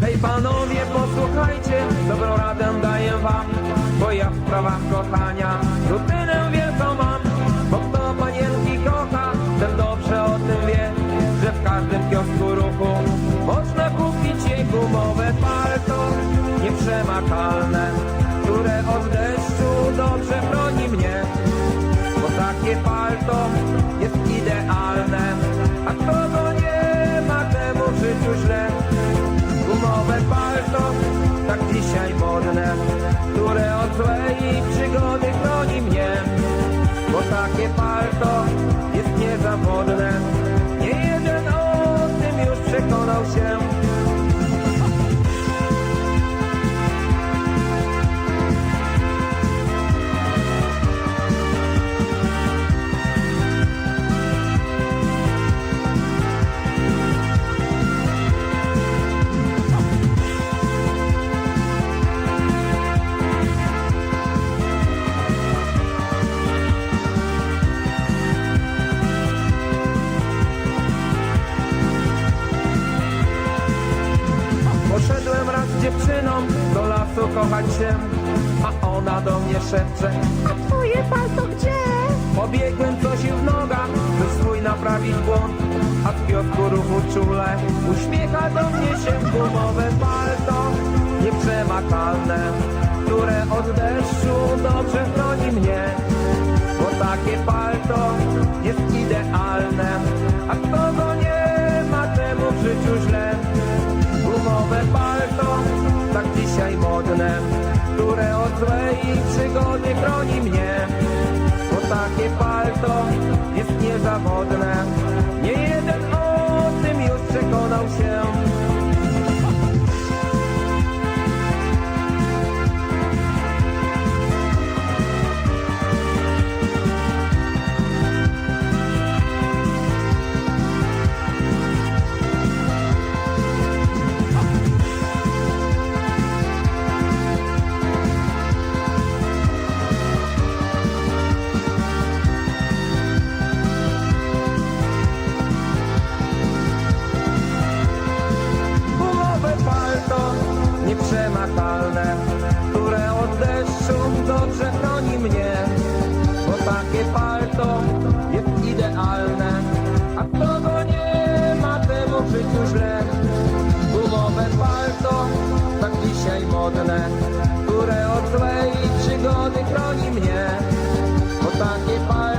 Hej panowie, posłuchajcie, dobrą radę daję wam, bo ja w sprawach kochania rutynę wielką mam. Bo kto panienki kocha, ten dobrze o tym wie, że w każdym kiosku ruchu można kupić jej gumowe palto, nieprzemakalne, które od deszczu dobrze chroni mnie. Bo takie palto Gumowe palto, tak dzisiaj modne, się, a ona do mnie szepcze. A twoje palto gdzie? Pobiegłem coś w nogach, by swój naprawić błąd, a w kiosku ruchu czule uśmiecha do mnie się gumowe palto, nieprzemakalne, które od deszczu dobrze chroni mnie, bo takie palto jest idealne, a kto go nie ma, temu w życiu źle. Gumowe palto, dzisiaj modne, które od złej przygody chroni mnie. Bo takie palto jest niezawodne, nie jeden o tym już przekonał się. A kto go nie ma, temu w życiu źle. Gumowe palto, tak dzisiaj modne, które od złej przygody chroni mnie. Bo takie palto